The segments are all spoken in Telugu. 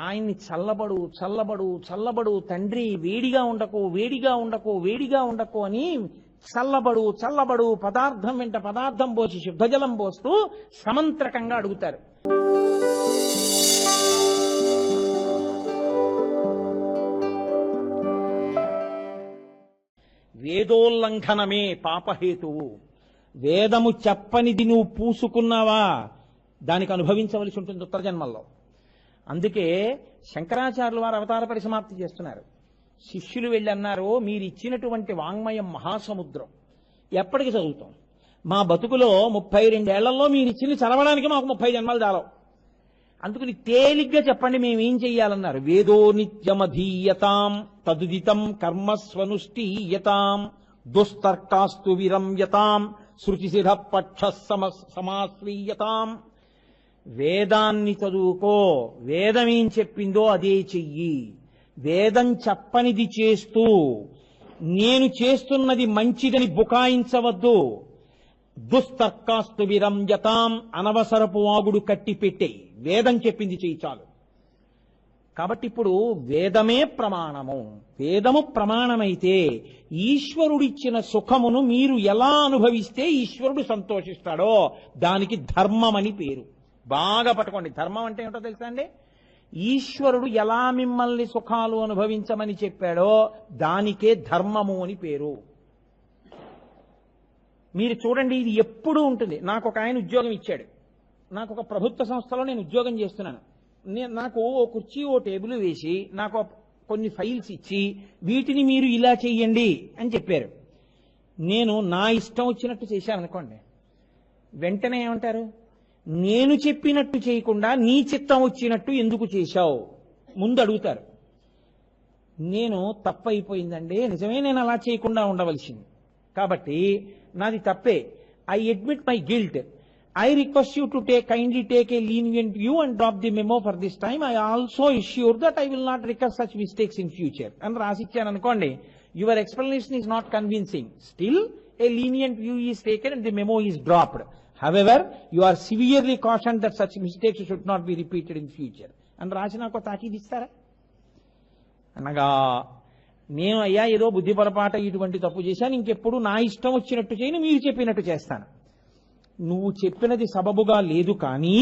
ఆయన్ని చల్లబడు చల్లబడు చల్లబడు తండ్రి వేడిగా ఉండకు వేడిగా ఉండకు వేడిగా ఉండకు అని చల్లబడు చల్లబడు పదార్థం వెంట పదార్థం పోసి శుద్ధజలం పోస్తూ సమంత్రకంగా అడుగుతారు. వేదోల్లంఘనమే పాపహేతువు. వేదము చెప్పనిది నువ్వు పూసుకున్నావా? దానికి అనుభవించవలసి ఉంటుంది ఉత్తర జన్మల్లో అందుకే శంకరాచార్యులు వారు అవతార పరిసమాప్తి చేస్తున్నారు. శిష్యులు వెళ్ళి అన్నారు మీరు ఇచ్చినటువంటి వాంగ్మయం మహాసముద్రం. ఎప్పటికి చదువుతాం? మా బతుకులో ముప్పై రెండేళ్ళలో మీరు ఇచ్చింది చదవడానికి మాకు ముప్పై జన్మలు చాలవు. అందుకని తేలిగ్గా చెప్పండి మేమేం చెయ్యాలన్నారు? వేదో నిత్యమధీయతాం తదుదితం కర్మస్వనుష్ఠీయతాం దుస్తర్కాస్తు విరమ్యతాం శృతిసిధ పక్ష సమాశ్రీయతాం. వేదాన్ని చదువుకో వేదం ఏం చెప్పిందో అదే చెయ్యి. వేదం చెప్పనిది చేస్తూ నేను చేస్తున్నది మంచిదని బుకాయించవద్దు. దుస్తర్కాస్తు విరంజతాం అనవసరపు వాగుడు కట్టిపెట్టెయి వేదం చెప్పింది చెయ్యి చాలు. కాబట్టి ఇప్పుడు వేదమే ప్రమాణము. వేదము ప్రమాణమైతే ఈశ్వరుడిచ్చిన సుఖమును మీరు ఎలా అనుభవిస్తే ఈశ్వరుడు సంతోషిస్తాడో దానికి ధర్మమని పేరు. బాగా పట్టుకోండి. ధర్మం అంటే ఏమిటో తెలుసా అండి? ఈశ్వరుడు ఎలా మిమ్మల్ని సుఖాలు అనుభవించమని చెప్పాడో దానికే ధర్మము అని పేరు. మీరు చూడండి ఇది ఎప్పుడూ ఉంటుంది. నాకు ఒక ఆయన ఉద్యోగం ఇచ్చాడు. నాకు ఒక ప్రభుత్వ సంస్థలో నేను ఉద్యోగం చేస్తున్నాను. నేను నాకు ఓ కుర్చీ ఓ టేబుల్ వేసి నాకు కొన్ని ఫైల్స్ ఇచ్చి వీటిని మీరు ఇలా చెయ్యండి అని చెప్పారు. నేను నా ఇష్టం వచ్చినట్టు చేశాను అనుకోండి. వెంటనే ఏమంటారు? నేను చెప్పినట్టు చేయకుండా నీ చిత్తం వచ్చినట్టు ఎందుకు చేశావు? ముందు అడుగుతారు. నేను తప్పైపోయిందండి నిజమే నేను అలా చేయకుండా ఉండవలసింది. కాబట్టి నాది తప్పే. I admit my guilt I request you to take kindly take a lenient view and drop the memo for this time I also ensure that I will not recur such mistakes in future అని రాసిచ్చాను అనుకోండి your explanation is not convincing still a lenient view is taken and the memo is dropped however you are severely caution that such mistakes should not be repeated in future అని రాసి నాకు ఒక ఇస్తారా? అనగా నేను అయ్యా ఏదో బుద్ధి పొరపాట ఇటువంటి తప్పు చేశాను ఇంకెప్పుడు నా ఇష్టం వచ్చినట్టు చేయను మీరు చెప్పినట్టు చేస్తాను. నువ్వు చెప్పినది సబబుగా లేదు కానీ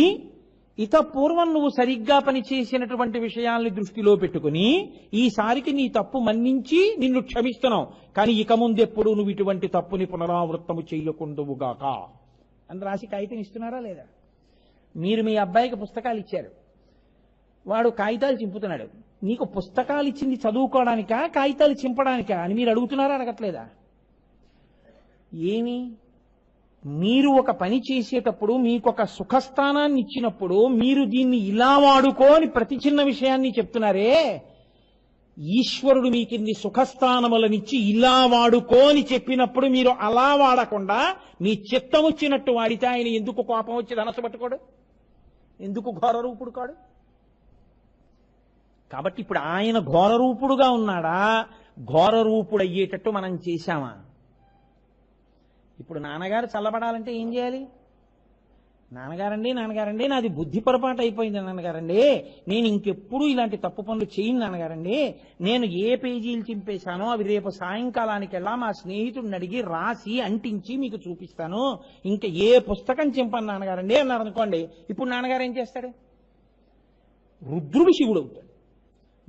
ఇత పూర్వం నువ్వు సరిగ్గా పనిచేసినటువంటి విషయాల్ని దృష్టిలో పెట్టుకుని ఈసారికి నీ తప్పు మన్నించి నిన్ను క్షమిస్తున్నావు. కానీ ఇక ముందెప్పుడు నువ్వు ఇటువంటి తప్పుని పునరావృత్తము చేయకుందువుగాక అని రాసి కాగితం ఇస్తున్నారా లేదా? మీరు మీ అబ్బాయికి పుస్తకాలు ఇచ్చారు. వాడు కాగితాలు చింపుతున్నాడు. నీకు పుస్తకాలు ఇచ్చింది చదువుకోవడానికా కాగితాలు చింపడానికా అని మీరు అడుగుతున్నారా అడగట్లేదా? ఏమి? మీరు ఒక పని చేసేటప్పుడు మీకు ఒక సుఖస్థానాన్ని ఇచ్చినప్పుడు మీరు దీన్ని ఇలా వాడుకో అని ప్రతి చిన్న విషయాన్ని చెప్తున్నారే? ఈశ్వరుడు మీకిన్ని సుఖస్థానములనిచ్చి ఇలా వాడుకో అని చెప్పినప్పుడు మీరు అలా వాడకుండా మీ చిత్తం వచ్చినట్టు వాడితే ఆయన ఎందుకు కోపం వచ్చి ధనసు పట్టుకోడు? ఎందుకు ఘోర రూపుడు కాడు? కాబట్టి ఇప్పుడు ఆయన ఘోర రూపుడుగా ఉన్నాడా? ఘోర రూపుడు అయ్యేటట్టు మనం చేశామా? ఇప్పుడు నాన్నగారు చల్లబడాలంటే ఏం చేయాలి? నాన్నగారండి నాన్నగారండి నాది బుద్ధి పొరపాటు అయిపోయింది నాన్నగారండి. నేను ఇంకెప్పుడు ఇలాంటి తప్పు పనులు చేయను నాన్నగారండి. నేను ఏ పేజీలు చింపేశానో అవి రేపు సాయంకాలానికెల్లా మా స్నేహితుడిని అడిగి రాసి అంటించి మీకు చూపిస్తాను. ఇంకా ఏ పుస్తకం చింపను నాన్నగారండి అన్నారు అనుకోండి. ఇప్పుడు నాన్నగారు ఏం చేస్తాడు? రుద్రుడు శివుడు అవుతాడు.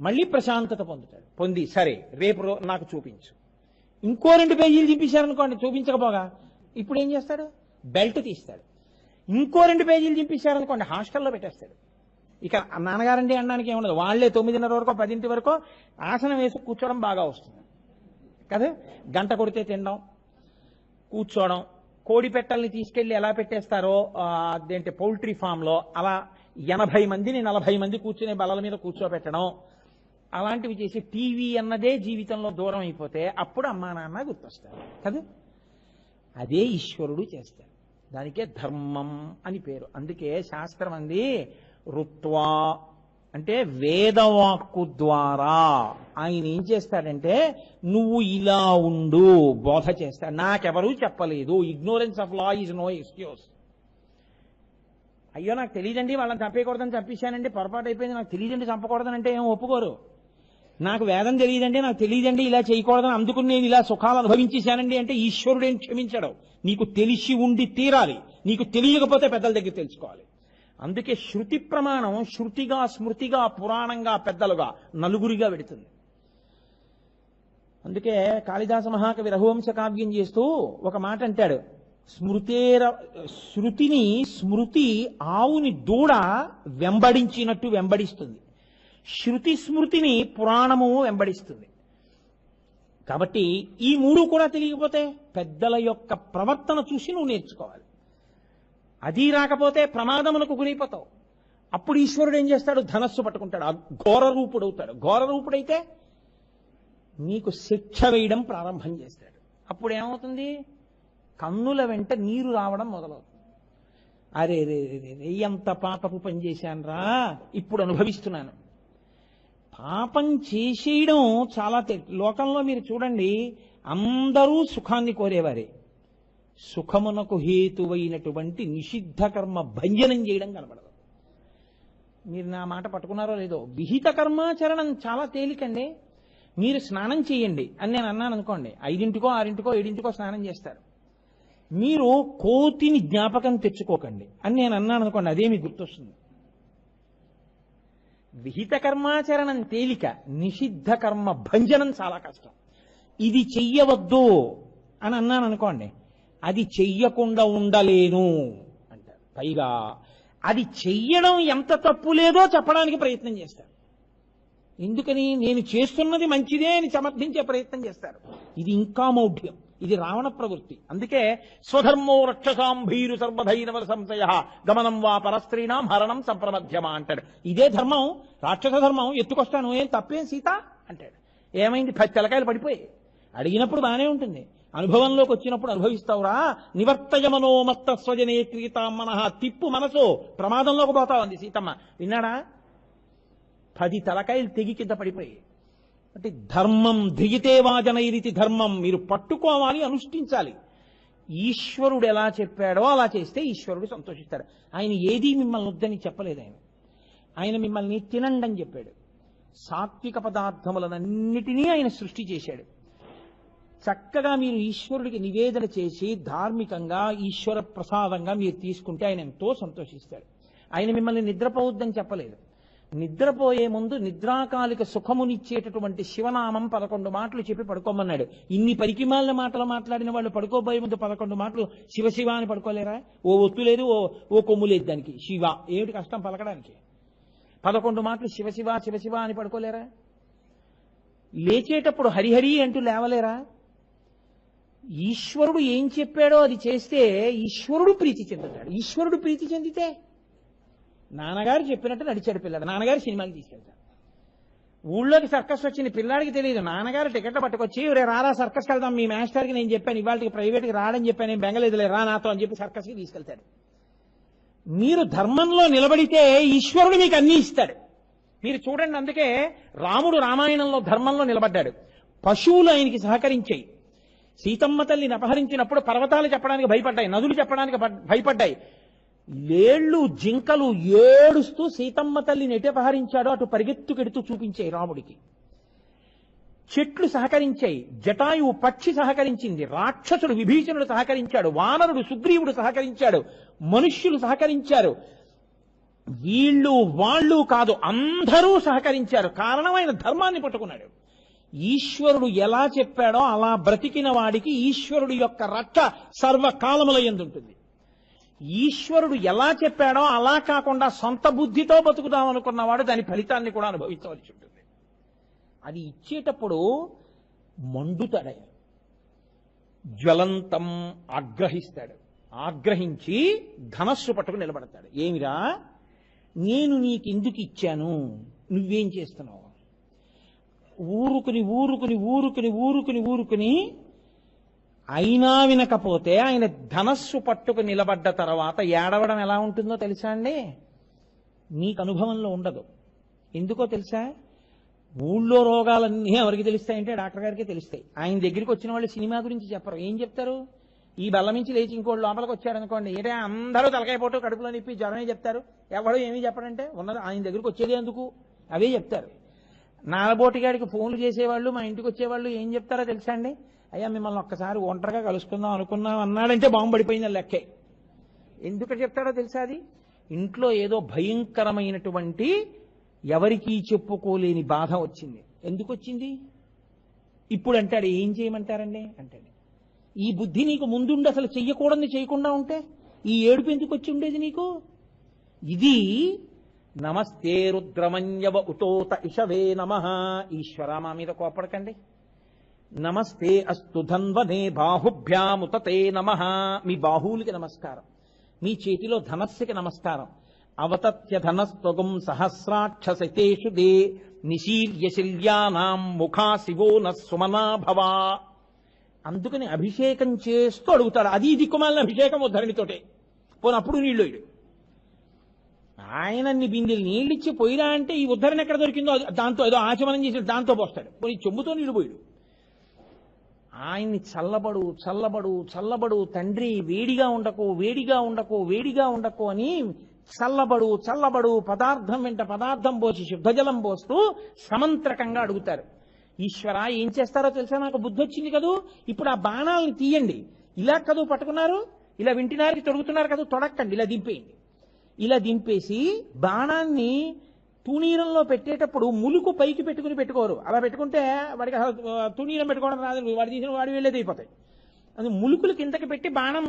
మళ్ళీ ప్రశాంతత పొందుతాడు. పొంది సరే రేపు నాకు చూపించు. ఇంకో రెండు పేజీలు చూపించారనుకోండి చూపించకపోగా ఇప్పుడు ఏం చేస్తాడు? బెల్ట్ తీస్తాడు. ఇంకో రెండు పేజీలు చింపించారనుకోండి హాస్టల్లో పెట్టేస్తాడు. ఇక ఆ నాన్నగారండి అనడానికి ఏముండదు వాళ్ళే తొమ్మిదిన్నర వరకు పదింటి వరకు ఆసనం వేసి కూర్చోవడం బాగా వస్తుంది. కదా? గంట కొడితే తినడం కూర్చోవడం కోడి పెట్టల్ని తీసుకెళ్ళి ఎలా పెట్టేస్తారో అదేంటి పౌల్ట్రీ ఫామ్లో అలా ఎనభై మందిని నలభై మంది కూర్చునే బలల మీద కూర్చోబెట్టడం అలాంటివి చేసి టీవీ అన్నదే జీవితంలో దూరం అయిపోతే అప్పుడు అమ్మా నాన్న గుర్తొస్తారు. కదా? అదే ఈశ్వరుడు చేస్తారు దానికే ధర్మం అని పేరు. అందుకే శాస్త్రం అంది రుత్వా అంటే వేదవాక్కు ద్వారా. ఆయన ఏం చేస్తాడంటే నువ్వు ఇలా ఉండు బోధ చేస్తాడు నాకెవరూ చెప్పలేదు. Ignorance of law is no excuse అయ్యో నాకు తెలియదండి వాళ్ళని చంపేయకూడదని చంపేశానండి పొరపాటు అయిపోయింది. నాకు తెలియదండి చంపకూడదని అంటే ఏం ఒప్పుకోరు. నాకు వేదం తెలియదండి నాకు తెలియదండి ఇలా చేయకూడదని అందుకు నేను ఇలా సుఖాలు అనుభవించేశానండి అంటే ఈశ్వరుడేం క్షమించడం. నీకు తెలిసి ఉండి తీరాలి. నీకు తెలియకపోతే పెద్దల దగ్గర తెలుసుకోవాలి. అందుకే శృతి ప్రమాణం శృతిగా స్మృతిగా పురాణంగా పెద్దలుగా నలుగురిగా పెడుతుంది అందుకే కాళిదాస మహాకవి రఘువంశ కావ్యం చేస్తూ ఒక మాట అంటాడు. స్మృతేర శృతిని స్మృతి ఆవుని దూడ వెంబడించినట్టు వెంబడిస్తుంది. శృతి స్మృతిని పురాణము వెంబడిస్తుంది. కాబట్టి ఈ మూడు కూడా తెలియకపోతే పెద్దల యొక్క ప్రవర్తన చూసి నువ్వు నేర్చుకోవాలి. అది రాకపోతే ప్రమాదములకు గురైపోతావు. అప్పుడు ఈశ్వరుడు ఏం చేస్తాడు? ధనస్సు పట్టుకుంటాడు. ఘోర రూపుడవుతాడు ఘోర రూపుడైతే నీకు శిక్ష వేయడం ప్రారంభం చేస్తాడు. అప్పుడు ఏమవుతుంది? కన్నుల వెంట నీరు రావడం మొదలవుతుంది. అరే రే రే ఎంత పాపపు పని చేశానురా? ఇప్పుడు అనుభవిస్తున్నాను. పాపం చేసేయడం చాలా లోకంలో మీరు చూడండి అందరూ సుఖాన్ని కోరేవారే. సుఖమునకు హేతువైనటువంటి నిషిద్ధ కర్మ భంజనం చేయడం కనబడదు. మీరు నా మాట పట్టుకున్నారో లేదో విహిత కర్మాచరణం చాలా తేలికండి. మీరు స్నానం చేయండి అని నేను అన్నాను అనుకోండి ఐదింటికో ఆరింటికో ఏడింటికో స్నానం చేస్తారు. మీరు కోతిని జ్ఞాపకం తెచ్చుకోకండి అని నేను అన్నాను అనుకోండి అదే మీకు గుర్తొస్తుంది. విహిత కర్మాచరణం తేలిక నిషిద్ధ కర్మ భంజనం చాలా కష్టం. ఇది చెయ్యవద్దు అని అన్నాను అనుకోండి అది చెయ్యకుండా ఉండలేను అంటారు. పైగా అది చెయ్యడం ఎంత తప్పు లేదో చెప్పడానికి ప్రయత్నం చేస్తారు. ఎందుకని? నేను చేస్తున్నది మంచిదే అని సమర్థించే ప్రయత్నం చేస్తారు. ఇది ఇంకా మౌఢ్యం. ఇది రావణ ప్రవృత్తి. అందుకే స్వధర్మో రక్షసాం భీరు సర్వధైనవ సంశయ. గమనం వా పరస్త్రీణాం హరణం సంప్రమధ్యమా అంటాడు. ఇదే ధర్మం రాక్షస ధర్మం ఎత్తుకొస్తాను ఏం తప్పేం సీత? అంటాడు. ఏమైంది? పది తెలకాయలు పడిపోయి. అడిగినప్పుడు బానే ఉంటుంది. అనుభవంలోకి వచ్చినప్పుడు అనుభవిస్తావురా. నివర్తయ మనోమత్త స్వజనే క్రీతా తిప్పు మనసు. ప్రమాదంలోకి పోతావు అంది సీతమ్మ. విన్నాడా? పది తలకాయలు తెగి కింద పడిపోయి. అంటే ధర్మం ధిగితే వాజనైరితి ధర్మం మీరు పట్టుకోవాలి అనుష్ఠించాలి. ఈశ్వరుడు ఎలా చెప్పాడో అలా చేస్తే ఈశ్వరుడు సంతోషిస్తాడు. ఆయన ఏదీ మిమ్మల్ని వద్దని చెప్పలేదు ఆయన. ఆయన మిమ్మల్ని తినండి అని చెప్పాడు. సాత్విక పదార్థములనన్నిటినీ ఆయన సృష్టి చేశాడు. చక్కగా మీరు ఈశ్వరుడికి నివేదన చేసి ధార్మికంగా ఈశ్వర ప్రసాదంగా మీరు తీసుకుంటే ఆయన ఎంతో సంతోషిస్తాడు. ఆయన మిమ్మల్ని నిద్రపోవద్దని చెప్పలేదు. నిద్రపోయే ముందు నిద్రాకాలిక సుఖమునిచ్చేటటువంటి శివనామం పదకొండు మాటలు చెప్పి పడుకోమన్నాడు. ఇన్ని పరికిమాలిన మాటలు మాట్లాడిన వాళ్ళు పడుకోబోయే ముందు పదకొండు మాటలు శివ అని పడుకోలేరా? ఓ ఒత్తు లేదు ఓ ఓ కొమ్ము లేదు దానికి. శివ ఏమిటి కష్టం పలకడానికి? పదకొండు మాటలు శివ శివశివ శివ అని పడుకోలేరా? లేచేటప్పుడు హరిహరి అంటూ లేవలేరా? ఈశ్వరుడు ఏం చెప్పాడో అది చేస్తే ఈశ్వరుడు ప్రీతి చెందుతాడు. ఈశ్వరుడు ప్రీతి చెందితే నాన్నగారు చెప్పినట్టు నడిచాడు పిల్లడు. నాన్నగారు సినిమాకి తీసుకెళ్తాడు ఊళ్ళోకి సర్కస్ వచ్చింది పిల్లాడికి తెలియదు నాన్నగారు టికెట్లు పట్టుకొచ్చి రే రారా సర్కస్ వెళ్దాం మీ మాస్టర్కి నేను చెప్పాను ఇవాళకి ప్రైవేట్కి రాడని చెప్పాను నేను బెంగళూరులే రా నాతో అని చెప్పి సర్కస్కి తీసుకెళ్తాడు. మీరు ధర్మంలో నిలబడితే ఈశ్వరుడు మీకు అన్ని ఇస్తాడు. మీరు చూడండి అందుకే రాముడు రామాయణంలో ధర్మంలో నిలబడ్డాడు. పశువులు ఆయనకి సహకరించాయి. సీతమ్మ తల్లిని అపహరించినప్పుడు పర్వతాలు చెప్పడానికి భయపడ్డాయి నదులు చెప్పడానికి భయపడ్డాయి. లేళ్ళు జింకలు ఏడుస్తూ సీతమ్మ తల్లిని ఎటు అపహరించాడో అటు పరిగెత్తుకెడుతూ చూపించాయి రాముడికి. చెట్లు సహకరించాయి జటాయువు పక్షి సహకరించింది రాక్షసుడు విభీషణుడు సహకరించాడు వానరుడు సుగ్రీవుడు సహకరించాడు మనుష్యులు సహకరించారు. వీళ్ళు వాళ్ళు కాదు అందరూ సహకరించారు. కారణమైన ధర్మాన్ని పట్టుకున్నాడు. ఈశ్వరుడు ఎలా చెప్పాడో అలా బ్రతికిన వాడికి ఈశ్వరుడు యొక్క రక్ష సర్వకాలముల ఎందుంటుంది. ఈశ్వరుడు ఎలా చెప్పాడో అలా కాకుండా సొంత బుద్ధితో బతుకుదాం అనుకున్నవాడు దాని ఫలితాన్ని కూడా అనుభవించవలసి ఉంటుంది. అది ఇచ్చేటప్పుడు మండుతాడు. జ్వలంతం ఆగ్రహిస్తాడు. ఆగ్రహించి ధనస్సు పట్టుకు నిలబడతాడు. ఏమిరా? నేను నీకెందుకు ఇచ్చాను? నువ్వేం చేస్తున్నావు? ఊరుకుని ఊరుకుని ఊరుకుని ఊరుకుని ఊరుకుని అయినా వినకపోతే ఆయన ధనస్సు పట్టుకు నిలబడ్డ తర్వాత ఏడవడం ఎలా ఉంటుందో తెలుసా అండి? నీకు అనుభవంలో ఉండదు. ఎందుకో తెలుసా? ఊళ్ళో రోగాలన్నీ ఎవరికి తెలుస్తాయంటే డాక్టర్ గారికి తెలుస్తాయి. ఆయన దగ్గరికి వచ్చిన వాళ్ళు సినిమా గురించి చెప్పరు. ఏం చెప్తారు? ఈ బల్ల నుంచి లేచి ఇంకోళ్ళు లోపలికి వచ్చారనుకోండి ఏంటంటే అందరూ తలకాయ పోటు కడుపులో నిప్పి జ్వరమే చెప్తారు. ఎవడు ఏమీ చెప్పడంటే ఉన్నది ఆయన దగ్గరికి వచ్చేది ఎందుకు? అవే చెప్తారు. నాలబోటిగాడికి ఫోన్లు చేసేవాళ్ళు మా ఇంటికి వచ్చేవాళ్ళు ఏం చెప్తారో తెలుసా అండి? అయ్యా మిమ్మల్ని ఒక్కసారి ఒంటరిగా కలుసుకుందాం అనుకున్నాం అన్నాడంటే బాంబు పడిపోయింది లెక్కే. ఎందుకు చెప్తాడో తెలుసా అది? ఇంట్లో ఏదో భయంకరమైనటువంటి ఎవరికీ చెప్పుకోలేని బాధ వచ్చింది. ఎందుకు వచ్చింది? ఇప్పుడు అంటాడు ఏం చేయమంటారండి? అంటాడు ఈ బుద్ధి నీకు ముందుండి అసలు చెయ్యకూడదు చేయకుండా ఉంటే ఈ ఏడుపు ఎందుకు వచ్చి ఉండేది నీకు? ఇది నమస్తే రుద్రమన్యవ ఉతోత ఇషవే నమ. ఈశ్వర మా మీద కోపడకండి. నమస్తే అస్తు ధన్వనే బాహుభ్యాముతతే నమ. మీ బాహువులకి నమస్కారం. మీ చేతిలో ధనస్సుకి నమస్కారం. అవతత్య ధనస్త్వగం సహస్రాక్షసతేషు దే నిశీర్య శల్యానాం ముఖా శివో న భవా. అందుకని అభిషేకం చేస్తూ అడుగుతాడు. అది దిక్కుమాలిన అభిషేకం ధరణితోటే పోనప్పుడు నీళ్ళు ఇడు. ఆయన అన్ని బిందెలు నీళ్ళిచ్చి పోయిరా అంటే ఈ ఉద్ధరణ ఎక్కడ దొరికిందో దాంతో ఏదో ఆచమనం చేసి దాంతో పోస్తాడు. పోనీ చెంబుతో నీళ్ళు పోయాడు. ఆయన్ని చల్లబడు చల్లబడు చల్లబడు తండ్రి వేడిగా ఉండకు వేడిగా ఉండకు వేడిగా ఉండకు అని చల్లబడు చల్లబడు పదార్థం వెంట పదార్థం పోసి శుద్ధజలం పోస్తూ సమంత్రకంగా అడుగుతారు. ఈశ్వర ఏం చేస్తారో తెలుసా? నాకు బుద్ధి వచ్చింది కదూ? ఇప్పుడు ఆ బాణాలను తీయండి. ఇలా కదూ పట్టుకున్నారు? ఇలా వింటినారికి తొడుగుతున్నారు కదా? తొడక్కండి. ఇలా దింపేయండి. ఇలా దింపేసి బాణాన్ని తునీరంలో పెట్టేటప్పుడు ములుకు పైకి పెట్టుకుని పెట్టుకోరు. అలా పెట్టుకుంటే వాడికి అసలు తునీరం పెట్టుకోవడం రాదు. వాడు తీసిన వాడి వెళ్ళేది అయిపోతాయి అది ములుకులు కిందకి పెట్టి బాణం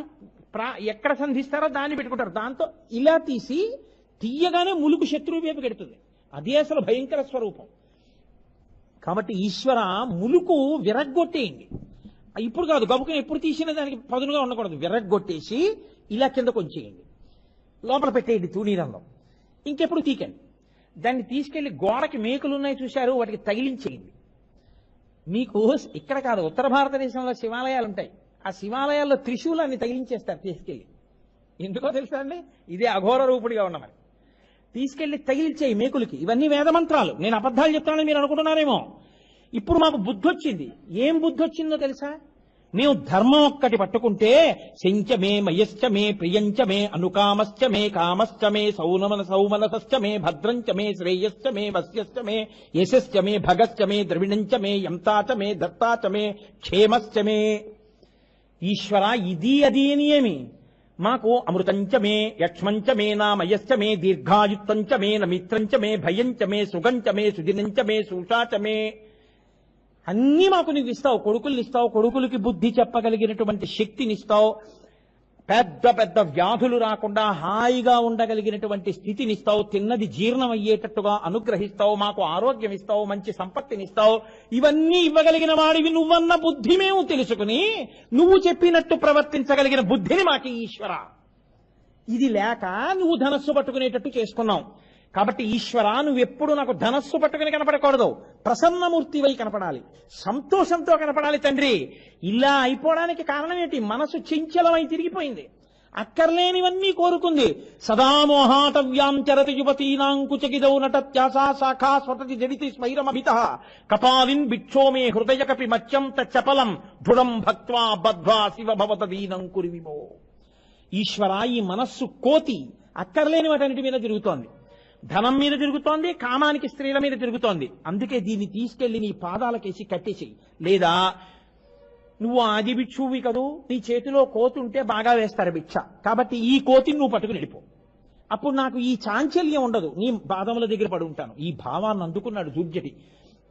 ప్రా ఎక్కడ సంధిస్తారో దాన్ని పెట్టుకుంటారు. దాంతో ఇలా తీసి తీయగానే ములుకు శత్రువు వైపు పెడుతుంది అదే అసలు భయంకర స్వరూపం. కాబట్టి ఈశ్వర ములుకు విరగ్గొట్టేయండి. ఇప్పుడు కాదు గబుకుని ఎప్పుడు తీసిన దానికి పదునుగా ఉండకూడదు. విరగ్గొట్టేసి ఇలా కింద వచ్చేయండి లోపల పెట్టేయండి తునీరంలో. ఇంకెప్పుడు తీకండి దాన్ని తీసుకెళ్ళి గోడకి మేకులు ఉన్నాయి చూశారు వాటికి తగిలించేయండి. మీకు ఇక్కడ కాదు ఉత్తర భారతదేశంలో శివాలయాలు ఉంటాయి. ఆ శివాలయాల్లో త్రిశూలాన్ని తగిలించేస్తారు తీసుకెళ్ళి. ఎందుకో తెలుసా అండి? ఇదే అఘోర రూపుడిగా ఉన్న మరి తీసుకెళ్ళి తగిలించేయి మేకులకి. ఇవన్నీ వేదమంత్రాలు. నేను అబద్ధాలు చెప్తానని మీరు అనుకుంటున్నారేమో. ఇప్పుడు మాకు బుద్ధి వచ్చింది ఏం బుద్ధి వచ్చిందో తెలుసా? నీవు ధర్మం ఒక్కటి పట్టుకుంటే శంచమే మయశ్చమే ప్రియంచమే అనుకామశ్చమే కామశ్చమే సౌనమన సౌమనసశ్చమే భద్రంచమే శ్రేయశ్చమే వస్యశ్చమే యశశ్చమే భగశ్చమే ద్రవిణంచమే యంతాచమే దత్తాచమే క్షేమశ్చమే ఈశ్వర ఇది అది అని ఏమి? మాకు అమృతంచమే యక్ష్మంచమే నామయశ్చమే దీర్ఘాయుత్తంచమే నమిత్రంచమే భయంచమే సుగంచమే సుదినంచమే సూషాచమే అన్నీ మాకు నీకు ఇస్తావు కొడుకుల్ని ఇస్తావు కొడుకులకి బుద్ధి చెప్పగలిగినటువంటి శక్తినిస్తావు పెద్ద పెద్ద వ్యాధులు రాకుండా హాయిగా ఉండగలిగినటువంటి స్థితిని ఇస్తావు తిన్నది జీర్ణం అయ్యేటట్టుగా అనుగ్రహిస్తావు మాకు ఆరోగ్యం ఇస్తావు మంచి సంపత్తిని ఇస్తావు ఇవన్నీ ఇవ్వగలిగిన వాడివి నువ్వన్న బుద్ధి మేము తెలుసుకుని నువ్వు చెప్పినట్టు ప్రవర్తించగలిగిన బుద్ధిని మాకు ఈశ్వర. ఇది లేక నువ్వు ధనస్సు పట్టుకునేటట్టు చేసుకున్నావు. కాబట్టి ఈశ్వర నువ్వెప్పుడు నాకు ధనస్సు పట్టుకుని కనపడకూడదు. ప్రసన్నమూర్తివై కనపడాలి. సంతోషంతో కనపడాలి తండ్రి. ఇలా అయిపోవడానికి కారణం ఏంటి మనసు చంచలమై తిరిగిపోయింది. అక్కర్లేనివన్నీ కోరుకుంది. సదామోహాటవ్యాం చరతి యువతీనాం నటత్యాసా శాఖా స్వతతి జడితి స్వైరమభిత. కపాలిన్ బిక్షోమే హృదయ కపి మత్యం తచపలం దృఢం భక్త్వా బద్ధ్వా శివ భవత దీనం కురివిమో ఈశ్వర ఈ మనస్సు కోతి అక్కర్లేని వాటన్నిటి మీద తిరుగుతోంది. ధనం మీద తిరుగుతోంది కామానికి స్త్రీల మీద తిరుగుతోంది. అందుకే దీన్ని తీసుకెళ్ళి నీ పాదాలకేసి కట్టేసేయి. లేదా నువ్వు ఆది భిక్షువి కదూ నీ చేతిలో కోతి ఉంటే బాగా వేస్తారు భిక్ష. కాబట్టి ఈ కోతిని నువ్వు పట్టుకుని వెళ్ళిపో. అప్పుడు నాకు ఈ చాంచల్యం ఉండదు. నీ పాదముల దగ్గర పడి ఉంటాను. ఈ భావాన్ని అందుకున్నాడు దుర్జటి.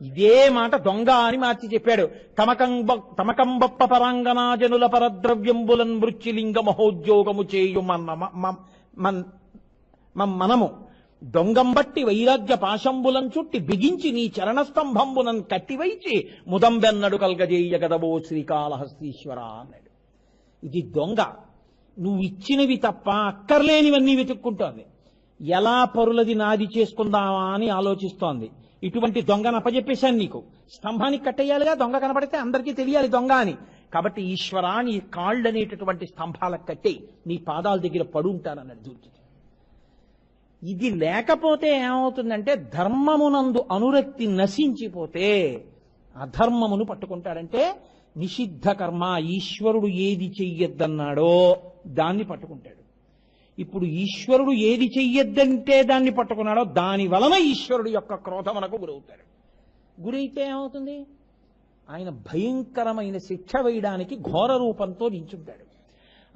ఇదే మాట దొంగ అని మార్చి చెప్పాడు. తమకంబ తమకంబప్ప పరాంగనాజనుల పరద్రవ్యంబులన్ మృత్యులింగ మహోద్యోగము చేయు మన మన్ మనము. దొంగంబట్టి వైరాగ్య పాశంబులం చుట్టి బిగించి నీ చరణస్తంభంబునం కట్టివైచి ముదంబెన్నడు కల్గజేయ గదవో శ్రీకాళహస్తీశ్వర అన్నాడు. ఇది దొంగ. నువ్వు ఇచ్చినవి తప్ప అక్కర్లేనివన్నీ వెతుక్కుంటోంది. ఎలా పరులది నాది చేసుకుందామా అని ఆలోచిస్తోంది. ఇటువంటి దొంగను అప్పజెప్పేశాను నీకు. స్తంభానికి కట్టేయాలిగా దొంగ కనపడితే అందరికీ తెలియాలి దొంగ అని. కాబట్టి ఈశ్వరా నీ కాళ్ళు అనేటటువంటి స్తంభాలకు కట్టి నీ పాదాల దగ్గర పడుంటానన్నాడు దూర్జితి ఇది లేకపోతే ఏమవుతుందంటే ధర్మమునందు అనురక్తి నశించిపోతే అధర్మమును పట్టుకుంటాడంటే నిషిద్ధ కర్మ ఈశ్వరుడు ఏది చెయ్యొద్దన్నాడో దాన్ని పట్టుకుంటాడు. ఇప్పుడు ఈశ్వరుడు ఏది చెయ్యొద్దంటే దాన్ని పట్టుకున్నాడో దాని వలన ఈశ్వరుడు యొక్క క్రోధమునకు గురవుతాడు. గురైతే ఏమవుతుంది? ఆయన భయంకరమైన శిక్ష వేయడానికి ఘోర రూపంతో నించుంటాడు.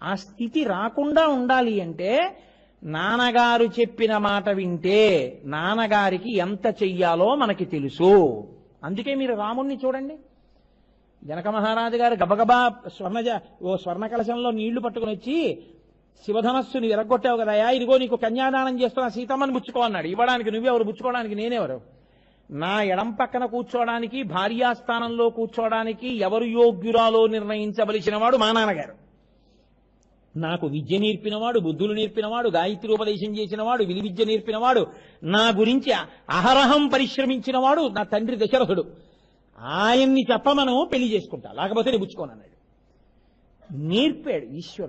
ఆ స్థితి రాకుండా ఉండాలి అంటే నాన్నగారు చెప్పిన మాట వింటే నాన్నగారికి ఎంత చెయ్యాలో మనకి తెలుసు. అందుకే మీరు రాముణ్ణి చూడండి. జనక మహారాజు గారు గబగబా స్వర్ణజ ఓ స్వర్ణ కలశంలో నీళ్ళు పట్టుకుని వచ్చి శివధనస్సుని ఎరగొట్టావు కదయా ఇదిగో నీకు కన్యాదానం చేస్తున్నా సీతమ్మని బుచ్చుకో అన్నాడు. ఇవ్వడానికి నువ్వెవరు బుచ్చుకోవడానికి నేనెవరు? నా ఎడం పక్కన కూర్చోవడానికి భార్యాస్థానంలో కూర్చోవడానికి ఎవరు యోగ్యురాలో నిర్ణయించవలసిన వాడు మా నాన్నగారు. నాకు విద్య నేర్పినవాడు బుద్ధులు నేర్పినవాడు గాయత్రి ఉపదేశం చేసినవాడు విధి విద్య నేర్పినవాడు నా గురించి అహరహం పరిశ్రమించినవాడు నా తండ్రి దశరథుడు. ఆయన్ని చెప్పమను పెళ్ళి చేసుకుంటా. లేకపోతే నేను పుచ్చుకోనన్నాడు. నేర్పాడు ఈశ్వరుడు.